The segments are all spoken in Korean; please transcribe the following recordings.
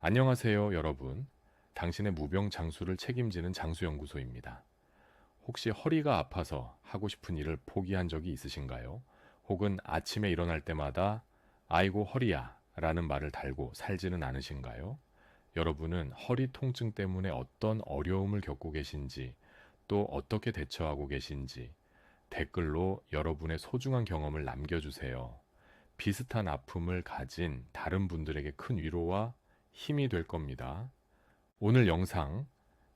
안녕하세요, 여러분. 당신의 무병 장수를 책임지는 장수연구소입니다. 혹시 허리가 아파서 하고 싶은 일을 포기한 적이 있으신가요? 혹은 아침에 일어날 때마다 아이고 허리야 라는 말을 달고 살지는 않으신가요? 여러분은 허리 통증 때문에 어떤 어려움을 겪고 계신지 또 어떻게 대처하고 계신지 댓글로 여러분의 소중한 경험을 남겨주세요. 비슷한 아픔을 가진 다른 분들에게 큰 위로와 힘이 될 겁니다. 오늘 영상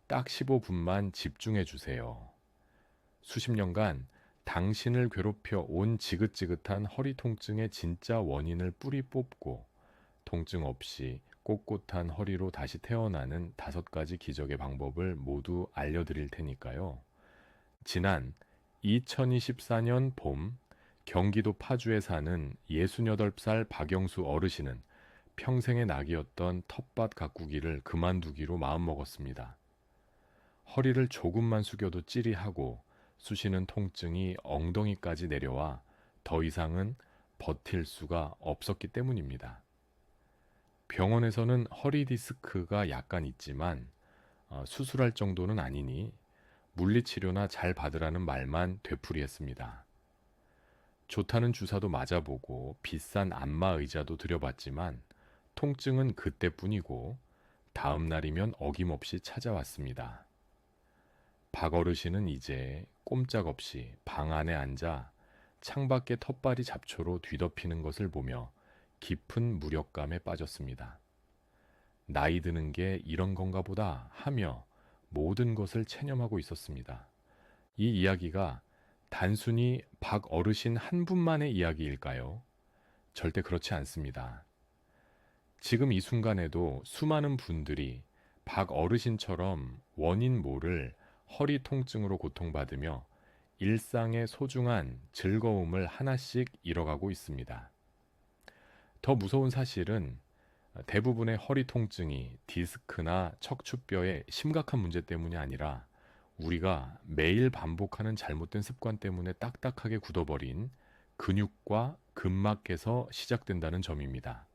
딱 15분만 집중해 주세요. 수십 년간 당신을 괴롭혀 온 지긋지긋한 허리 통증의 진짜 원인을 뿌리 뽑고 통증 없이 꼿꼿한 허리로 다시 태어나는 다섯 가지 기적의 방법을 모두 알려드릴 테니까요. 지난 2024년 봄 경기도 파주에 사는 68살 박영수 어르신은 평생의 낙이었던 텃밭 가꾸기를 그만두기로 마음먹었습니다. 허리를 조금만 숙여도 찌리하고 쑤시는 통증이 엉덩이까지 내려와 더 이상은 버틸 수가 없었기 때문입니다. 병원에서는 허리 디스크가 약간 있지만 어, 수술할 정도는 아니니 물리치료나 잘 받으라는 말만 되풀이했습니다. 좋다는 주사도 맞아보고 비싼 안마 의자도 들여봤지만 통증은 그때뿐이고 다음 날이면 어김없이 찾아왔습니다. 박 어르신은 이제 꼼짝없이 방 안에 앉아 창밖의 텃발이 잡초로 뒤덮이는 것을 보며 깊은 무력감에 빠졌습니다. 나이 드는 게 이런 건가 보다 하며 모든 것을 체념하고 있었습니다. 이 이야기가 단순히 박 어르신 한 분만의 이야기일까요? 절대 그렇지 않습니다. 지금 이 순간에도 수많은 분들이 박 어르신처럼 원인 모를 허리 통증으로 고통받으며 일상의 소중한 즐거움을 하나씩 잃어가고 있습니다. 더 무서운 사실은 대부분의 허리 통증이 디스크나 척추뼈의 심각한 문제 때문이 아니라 우리가 매일 반복하는 잘못된 습관 때문에 딱딱하게 굳어버린 근육과 근막에서 시작된다는 점입니다.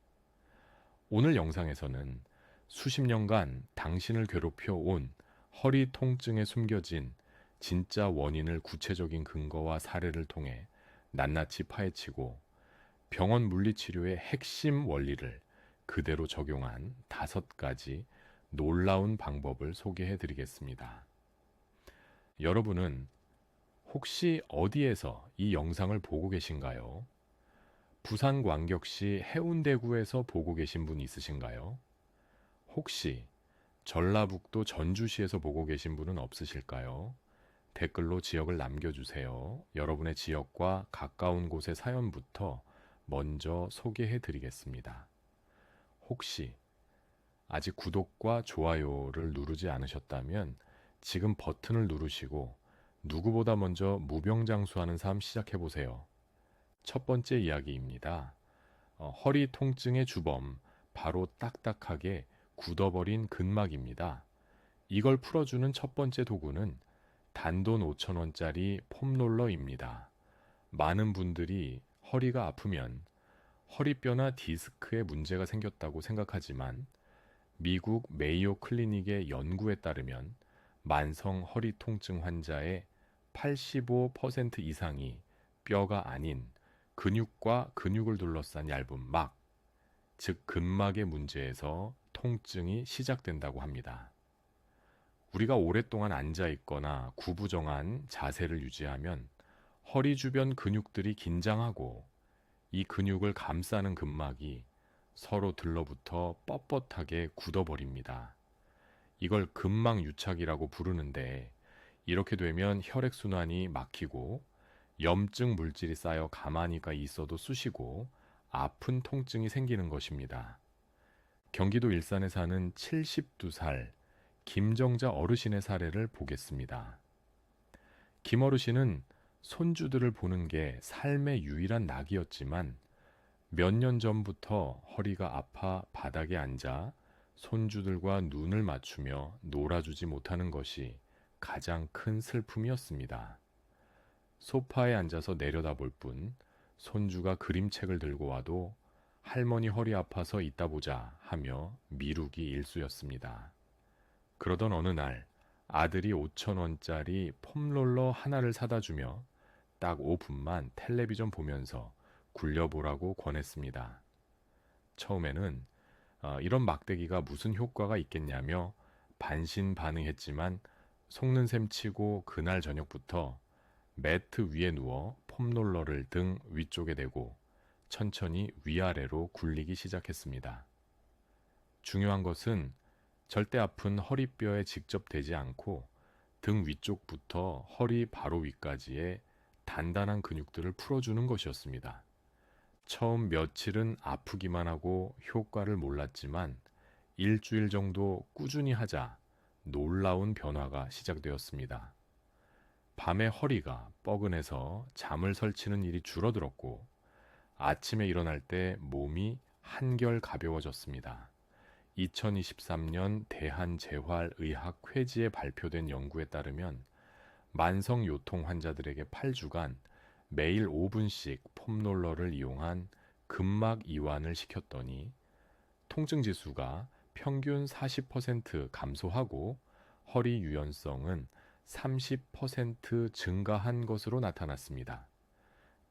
오늘 영상에서는 수십 년간 당신을 괴롭혀 온 허리 통증에 숨겨진 진짜 원인을 구체적인 근거와 사례를 통해 낱낱이 파헤치고 병원 물리치료의 핵심 원리를 그대로 적용한 다섯 가지 놀라운 방법을 소개해 드리겠습니다. 여러분은 혹시 어디에서 이 영상을 보고 계신가요? 부산광역시 해운대구에서 보고 계신 분 있으신가요? 혹시 전라북도 전주시에서 보고 계신 분은 없으실까요? 댓글로 지역을 남겨주세요. 여러분의 지역과 가까운 곳의 사연부터 먼저 소개해 드리겠습니다. 혹시 아직 구독과 좋아요를 누르지 않으셨다면 지금 버튼을 누르시고 누구보다 먼저 무병장수하는 삶 시작해 보세요. 첫 번째 이야기입니다. 어, 허리 통증의 주범, 바로 딱딱하게 굳어버린 근막입니다. 이걸 풀어주는 첫 번째 도구는 단돈 5천원짜리 폼롤러입니다. 많은 분들이 허리가 아프면 허리뼈나 디스크에 문제가 생겼다고 생각하지만 미국 메이오 클리닉의 연구에 따르면 만성 허리 통증 환자의 85% 이상이 뼈가 아닌 근육과 근육을 둘러싼 얇은 막, 즉 근막의 문제에서 통증이 시작된다고 합니다. 우리가 오랫동안 앉아 있거나 구부정한 자세를 유지하면 허리 주변 근육들이 긴장하고 이 근육을 감싸는 근막이 서로 들러붙어 뻣뻣하게 굳어버립니다. 이걸 근막 유착이라고 부르는데 이렇게 되면 혈액순환이 막히고 염증 물질이 쌓여 가만히가 있어도 쑤시고 아픈 통증이 생기는 것입니다. 경기도 일산에 사는 72살 김정자 어르신의 사례를 보겠습니다. 김 어르신은 손주들을 보는 게 삶의 유일한 낙이었지만 몇 년 전부터 허리가 아파 바닥에 앉아 손주들과 눈을 맞추며 놀아주지 못하는 것이 가장 큰 슬픔이었습니다. 소파에 앉아서 내려다볼 뿐 손주가 그림책을 들고 와도 할머니 허리 아파서 있다 보자 하며 미루기 일쑤였습니다. 그러던 어느 날 아들이 5천 원짜리 폼롤러 하나를 사다 주며 딱 5분만 텔레비전 보면서 굴려보라고 권했습니다. 처음에는 어, 이런 막대기가 무슨 효과가 있겠냐며 반신반의했지만 속는 셈 치고 그날 저녁부터 매트 위에 누워 폼롤러를 등 위쪽에 대고 천천히 위아래로 굴리기 시작했습니다. 중요한 것은 절대 아픈 허리뼈에 직접 대지 않고 등 위쪽부터 허리 바로 위까지의 단단한 근육들을 풀어주는 것이었습니다. 처음 며칠은 아프기만 하고 효과를 몰랐지만 일주일 정도 꾸준히 하자 놀라운 변화가 시작되었습니다. 밤에 허리가 뻐근해서 잠을 설치는 일이 줄어들었고 아침에 일어날 때 몸이 한결 가벼워졌습니다. 2023년 대한재활의학 회지에 발표된 연구에 따르면 만성 요통 환자들에게 8주간 매일 5분씩 폼롤러를 이용한 근막 이완을 시켰더니 통증 지수가 평균 40% 감소하고 허리 유연성은 30% 증가한 것으로 나타났습니다.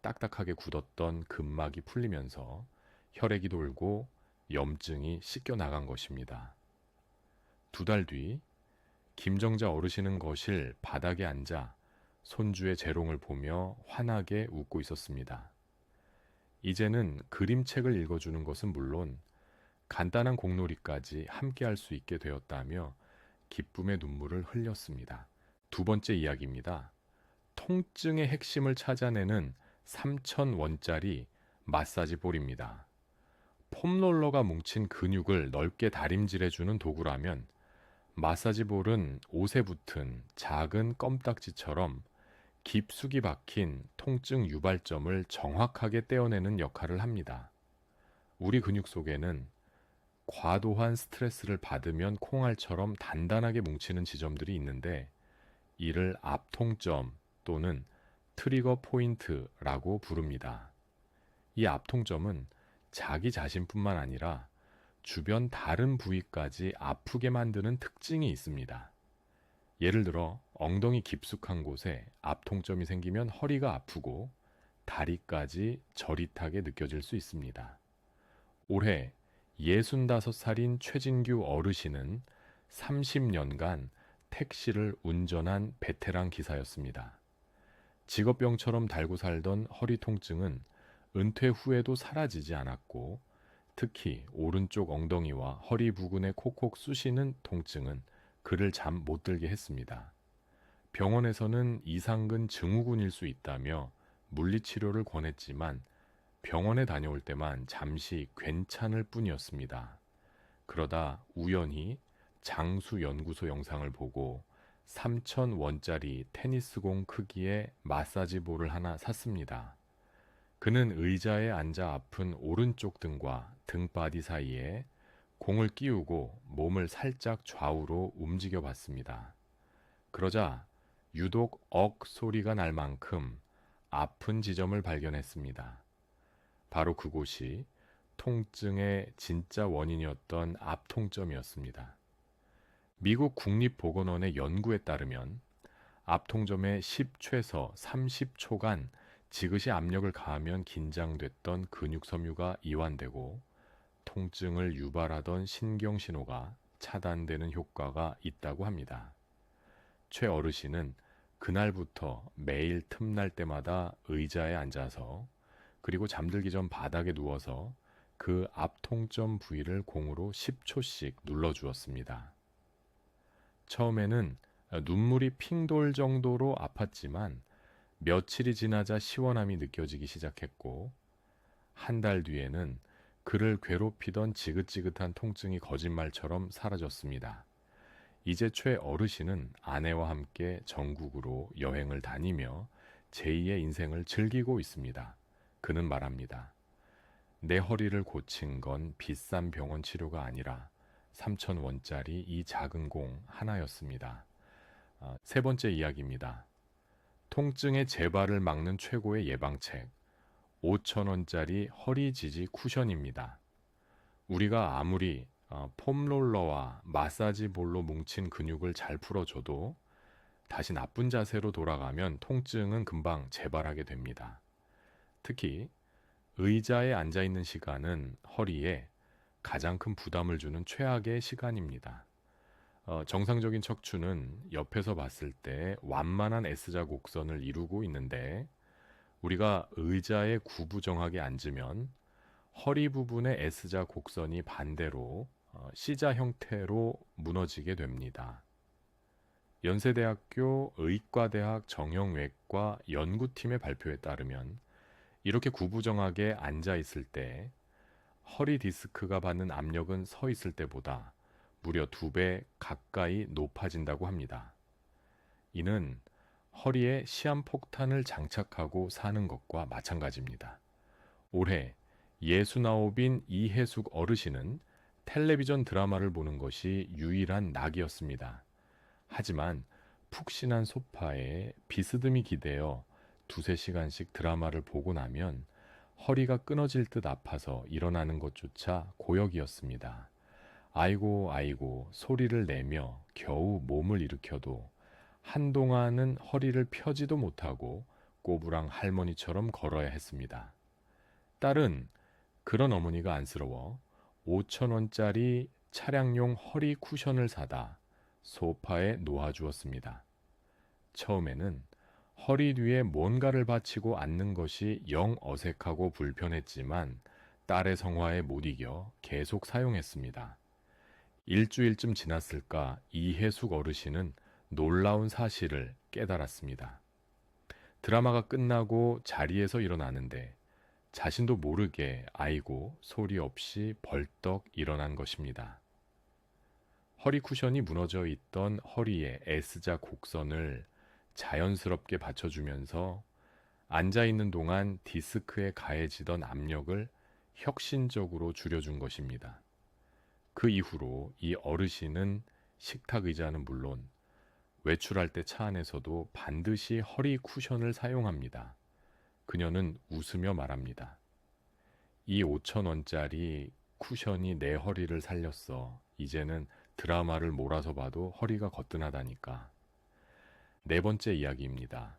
딱딱하게 굳었던 근막이 풀리면서 혈액이 돌고 염증이 씻겨 나간 것입니다. 두 달 뒤 김정자 어르신은 거실 바닥에 앉아 손주의 재롱을 보며 환하게 웃고 있었습니다. 이제는 그림책을 읽어주는 것은 물론 간단한 공놀이까지 함께 할 수 있게 되었다며 기쁨의 눈물을 흘렸습니다. 두 번째 이야기입니다. 통증의 핵심을 찾아내는 3,000원짜리 마사지 볼입니다. 폼롤러가 뭉친 근육을 넓게 다림질해주는 도구라면 마사지 볼은 옷에 붙은 작은 껌딱지처럼 깊숙이 박힌 통증 유발점을 정확하게 떼어내는 역할을 합니다. 우리 근육 속에는 과도한 스트레스를 받으면 콩알처럼 단단하게 뭉치는 지점들이 있는데 이를 압통점 또는 트리거 포인트라고 부릅니다. 이 압통점은 자기 자신뿐만 아니라 주변 다른 부위까지 아프게 만드는 특징이 있습니다. 예를 들어 엉덩이 깊숙한 곳에 압통점이 생기면 허리가 아프고 다리까지 저릿하게 느껴질 수 있습니다. 올해 65살인 최진규 어르신은 30년간 택시를 운전한 베테랑 기사였습니다. 직업병처럼 달고 살던 허리 통증은 은퇴 후에도 사라지지 않았고 특히 오른쪽 엉덩이와 허리 부근에 콕콕 쑤시는 통증은 그를 잠 못 들게 했습니다. 병원에서는 이상근 증후군일 수 있다며 물리치료를 권했지만 병원에 다녀올 때만 잠시 괜찮을 뿐이었습니다. 그러다 우연히 장수 연구소 영상을 보고 3,000원짜리 테니스공 크기의 마사지 볼을 하나 샀습니다. 그는 의자에 앉아 아픈 오른쪽 등과 등바디 사이에 공을 끼우고 몸을 살짝 좌우로 움직여 봤습니다. 그러자 유독 억 소리가 날 만큼 아픈 지점을 발견했습니다. 바로 그곳이 통증의 진짜 원인이었던 앞통점이었습니다. 미국 국립보건원의 연구에 따르면 앞통점에 10최에서 30초간 지그시 압력을 가하면 긴장됐던 근육 섬유가 이완되고 통증을 유발하던 신경 신호가 차단되는 효과가 있다고 합니다. 최 어르신은 그날부터 매일 틈날 때마다 의자에 앉아서 그리고 잠들기 전 바닥에 누워서 그 앞통점 부위를 공으로 10초씩 눌러 주었습니다. 처음에는 눈물이 핑 돌 정도로 아팠지만 며칠이 지나자 시원함이 느껴지기 시작했고 한 달 뒤에는 그를 괴롭히던 지긋지긋한 통증이 거짓말처럼 사라졌습니다. 이제 최 어르신은 아내와 함께 전국으로 여행을 다니며 제2의 인생을 즐기고 있습니다. 그는 말합니다. 내 허리를 고친 건 비싼 병원 치료가 아니라 3천 원짜리 이 작은 공 하나였습니다. 아, 세 번째 이야기입니다. 통증의 재발을 막는 최고의 예방책. 5천 원짜리 허리 지지 쿠션입니다. 우리가 아무리 어, 폼롤러와 마사지 볼로 뭉친 근육을 잘 풀어줘도 다시 나쁜 자세로 돌아가면 통증은 금방 재발하게 됩니다. 특히 의자에 앉아 있는 시간은 허리에 가장 큰 부담을 주는 최악의 시간입니다. 어, 정상적인 척추는 옆에서 봤을 때 완만한 S자 곡선을 이루고 있는데 우리가 의자에 구부정하게 앉으면 허리 부분의 S자 곡선이 반대로 어, C자 형태로 무너지게 됩니다. 연세대학교 의과대학 정형외과 연구팀의 발표에 따르면 이렇게 구부정하게 앉아 있을 때 허리 디스크가 받는 압력은 서 있을 때보다 무려 두 배 가까이 높아진다고 합니다. 이는 허리에 시한폭탄을 장착하고 사는 것과 마찬가지입니다. 올해 예수나옵인 이해숙 어르신은 텔레비전 드라마를 보는 것이 유일한 낙이었습니다. 하지만 푹신한 소파에 비스듬히 기대어 두세 시간씩 드라마를 보고 나면 허리가 끊어질 듯 아파서 일어나는 것조차 고역이었습니다. 아이고, 아이고, 소리를 내며 겨우 몸을 일으켜도 한동안은 허리를 펴지도 못하고 꼬부랑 할머니처럼 걸어야 했습니다. 딸은 그런 어머니가 안쓰러워 5천원짜리 차량용 허리 쿠션을 사다 소파에 놓아주었습니다. 처음에는 허리 뒤에 뭔가를 받치고 앉는 것이 영 어색하고 불편했지만 딸의 성화에 못 이겨 계속 사용했습니다. 일주일쯤 지났을까 이해숙 어르신은 놀라운 사실을 깨달았습니다. 드라마가 끝나고 자리에서 일어나는데 자신도 모르게 아이고 소리 없이 벌떡 일어난 것입니다. 허리 쿠션이 무너져 있던 허리의 S자 곡선을 자연스럽게 받쳐주면서 앉아 있는 동안 디스크에 가해지던 압력을 혁신적으로 줄여준 것입니다. 그 이후로 이 어르신은 식탁 의자는 물론 외출할 때 차 안에서도 반드시 허리 쿠션을 사용합니다. 그녀는 웃으며 말합니다. 이 5천원짜리 쿠션이 내 허리를 살렸어. 이제는 드라마를 몰아서 봐도 허리가 거뜬하다니까. 네 번째 이야기입니다.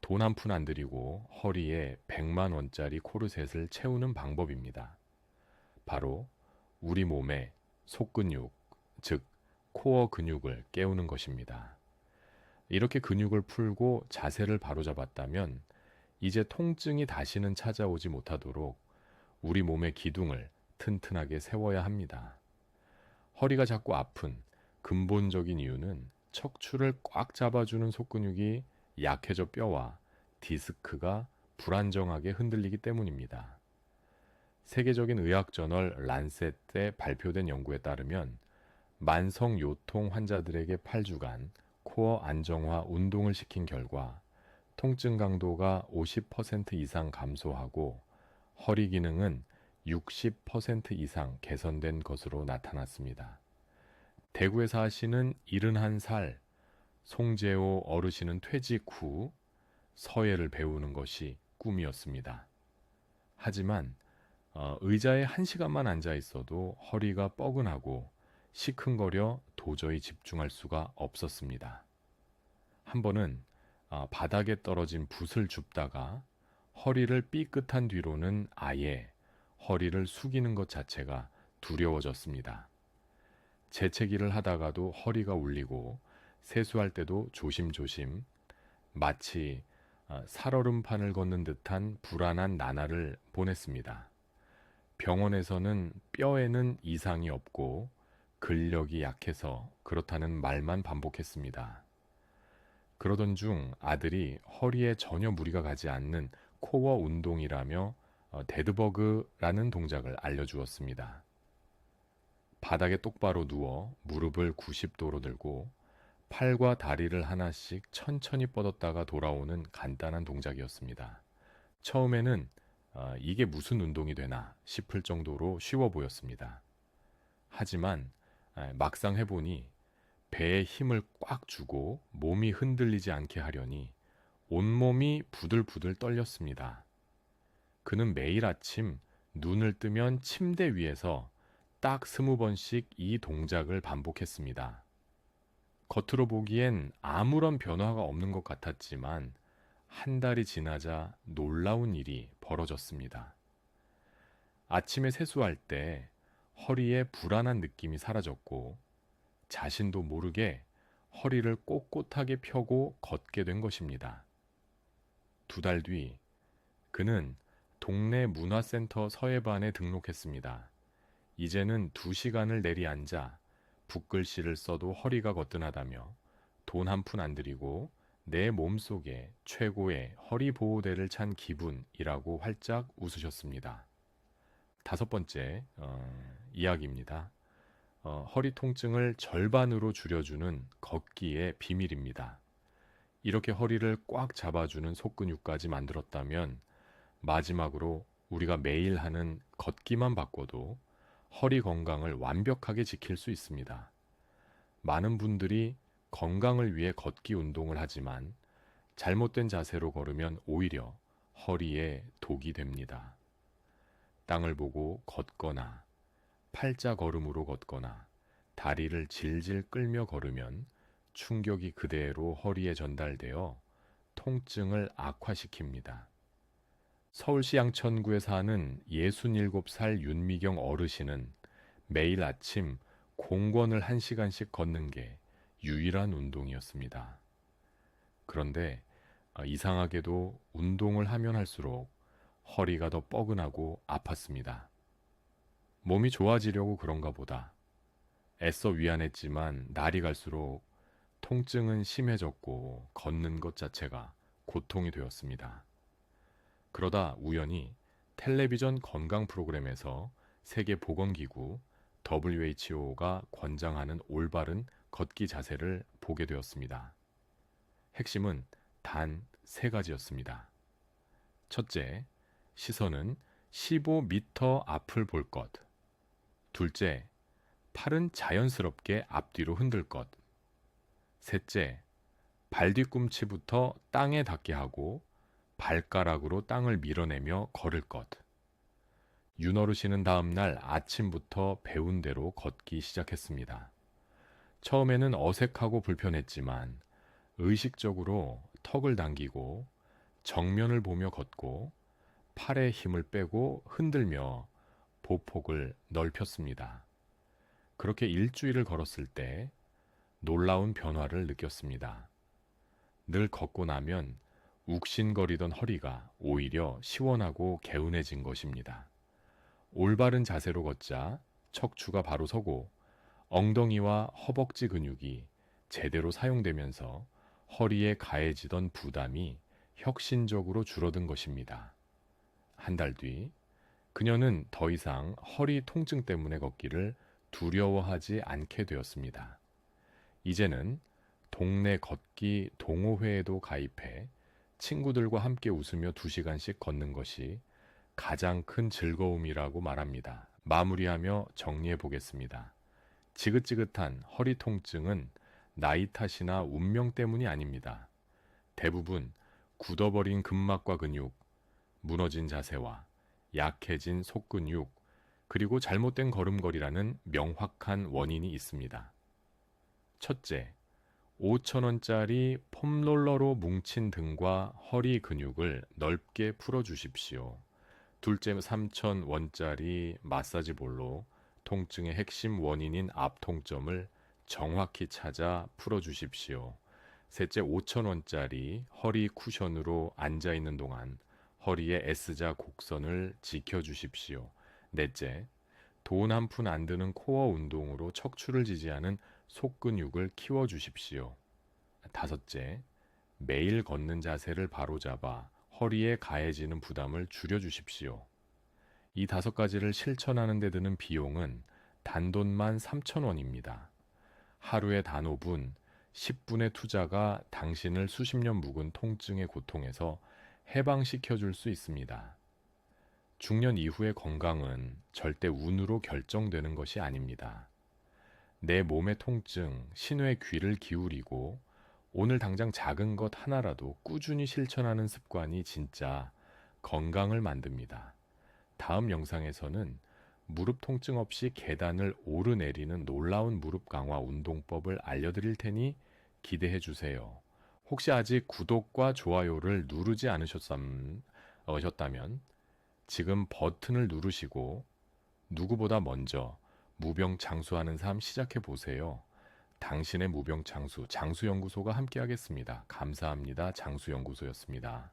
돈 한 푼 안 들이고 허리에 100만 원짜리 코르셋을 채우는 방법입니다. 바로 우리 몸의 속근육, 즉 코어 근육을 깨우는 것입니다. 이렇게 근육을 풀고 자세를 바로잡았다면 이제 통증이 다시는 찾아오지 못하도록 우리 몸의 기둥을 튼튼하게 세워야 합니다. 허리가 자꾸 아픈 근본적인 이유는 척추를 꽉 잡아주는 속근육이 약해져 뼈와 디스크가 불안정하게 흔들리기 때문입니다. 세계적인 의학 저널 란셋에 발표된 연구에 따르면 만성 요통 환자들에게 8주간 코어 안정화 운동을 시킨 결과 통증 강도가 50% 이상 감소하고 허리 기능은 60% 이상 개선된 것으로 나타났습니다. 대구에 사시는 71살 송재호 어르신은 퇴직 후 서예를 배우는 것이 꿈이었습니다. 하지만 어, 의자에 한 시간만 앉아 있어도 허리가 뻐근하고 시큰거려 도저히 집중할 수가 없었습니다. 한 번은 어, 바닥에 떨어진 붓을 줍다가 허리를 삐끗한 뒤로는 아예 허리를 숙이는 것 자체가 두려워졌습니다. 재채기를 하다가도 허리가 울리고 세수할 때도 조심조심 마치 어, 살얼음판을 걷는 듯한 불안한 나날을 보냈습니다. 병원에서는 뼈에는 이상이 없고 근력이 약해서 그렇다는 말만 반복했습니다. 그러던 중 아들이 허리에 전혀 무리가 가지 않는 코어 운동이라며 어, 데드버그라는 동작을 알려주었습니다. 바닥에 똑바로 누워 무릎을 90도로 들고 팔과 다리를 하나씩 천천히 뻗었다가 돌아오는 간단한 동작이었습니다. 처음에는 어, 이게 무슨 운동이 되나 싶을 정도로 쉬워 보였습니다. 하지만 막상 해보니 배에 힘을 꽉 주고 몸이 흔들리지 않게 하려니 온몸이 부들부들 떨렸습니다. 그는 매일 아침 눈을 뜨면 침대 위에서 딱 스무 번씩 이 동작을 반복했습니다. 겉으로 보기엔 아무런 변화가 없는 것 같았지만 한 달이 지나자 놀라운 일이 벌어졌습니다. 아침에 세수할 때 허리에 불안한 느낌이 사라졌고 자신도 모르게 허리를 꼿꼿하게 펴고 걷게 된 것입니다. 두 달 뒤 그는 동네 문화센터 서예반에 등록했습니다. 이제는 두 시간을 내리앉아 붓글씨를 써도 허리가 거뜬하다며 돈 한 푼 안 들이고 내 몸속에 최고의 허리 보호대를 찬 기분이라고 활짝 웃으셨습니다. 다섯 번째 어, 이야기입니다. 어, 허리 통증을 절반으로 줄여주는 걷기의 비밀입니다. 이렇게 허리를 꽉 잡아주는 속근육까지 만들었다면 마지막으로 우리가 매일 하는 걷기만 바꿔도 허리 건강을 완벽하게 지킬 수 있습니다. 많은 분들이 건강을 위해 걷기 운동을 하지만 잘못된 자세로 걸으면 오히려 허리에 독이 됩니다. 땅을 보고 걷거나 팔자 걸음으로 걷거나 다리를 질질 끌며 걸으면 충격이 그대로 허리에 전달되어 통증을 악화시킵니다. 서울시 양천구에 사는 67살 윤미경 어르신은 매일 아침 공권을 1시간씩 걷는 게 유일한 운동이었습니다. 그런데 아, 이상하게도 운동을 하면 할수록 허리가 더 뻐근하고 아팠습니다. 몸이 좋아지려고 그런가 보다. 애써 위안했지만 날이 갈수록 통증은 심해졌고 걷는 것 자체가 고통이 되었습니다. 그러다 우연히 텔레비전 건강 프로그램에서 세계보건기구 WHO가 권장하는 올바른 걷기 자세를 보게 되었습니다. 핵심은 단 세 가지였습니다. 첫째, 시선은 15m 앞을 볼 것. 둘째, 팔은 자연스럽게 앞뒤로 흔들 것. 셋째, 발 뒤꿈치부터 땅에 닿게 하고 발가락으로 땅을 밀어내며 걸을 것. 윤어르 씨는 다음 날 아침부터 배운 대로 걷기 시작했습니다. 처음에는 어색하고 불편했지만 의식적으로 턱을 당기고 정면을 보며 걷고 팔에 힘을 빼고 흔들며 보폭을 넓혔습니다. 그렇게 일주일을 걸었을 때 놀라운 변화를 느꼈습니다. 늘 걷고 나면 욱신거리던 허리가 오히려 시원하고 개운해진 것입니다. 올바른 자세로 걷자 척추가 바로 서고 엉덩이와 허벅지 근육이 제대로 사용되면서 허리에 가해지던 부담이 혁신적으로 줄어든 것입니다. 한 달 뒤, 그녀는 더 이상 허리 통증 때문에 걷기를 두려워하지 않게 되었습니다. 이제는 동네 걷기 동호회에도 가입해 친구들과 함께 웃으며 두 시간씩 걷는 것이 가장 큰 즐거움이라고 말합니다. 마무리하며 정리해 보겠습니다. 지긋지긋한 허리 통증은 나이 탓이나 운명 때문이 아닙니다. 대부분 굳어버린 근막과 근육, 무너진 자세와 약해진 속근육, 그리고 잘못된 걸음걸이라는 명확한 원인이 있습니다. 첫째, 5천원짜리 폼롤러로 뭉친 등과 허리 근육을 넓게 풀어주십시오. 둘째, 3천원짜리 마사지 볼로 통증의 핵심 원인인 앞통점을 정확히 찾아 풀어주십시오. 셋째, 5천원짜리 허리 쿠션으로 앉아있는 동안 허리의 S자 곡선을 지켜주십시오. 넷째, 돈 한 푼 안 드는 코어 운동으로 척추를 지지하는 속근육을 키워 주십시오. 다섯째, 매일 걷는 자세를 바로잡아 허리에 가해지는 부담을 줄여 주십시오. 이 다섯 가지를 실천하는 데 드는 비용은 단돈만 3천원입니다. 하루에 단 5분, 10분의 투자가 당신을 수십 년 묵은 통증의 고통에서 해방시켜 줄 수 있습니다. 중년 이후의 건강은 절대 운으로 결정되는 것이 아닙니다. 내 몸의 통증, 신호에 귀를 기울이고 오늘 당장 작은 것 하나라도 꾸준히 실천하는 습관이 진짜 건강을 만듭니다. 다음 영상에서는 무릎 통증 없이 계단을 오르내리는 놀라운 무릎 강화 운동법을 알려드릴 테니 기대해 주세요. 혹시 아직 구독과 좋아요를 누르지 않으셨다면 지금 버튼을 누르시고 누구보다 먼저 무병 장수하는 삶 시작해 보세요. 당신의 무병 장수 장수 연구소가 함께하겠습니다. 감사합니다. 장수 연구소였습니다.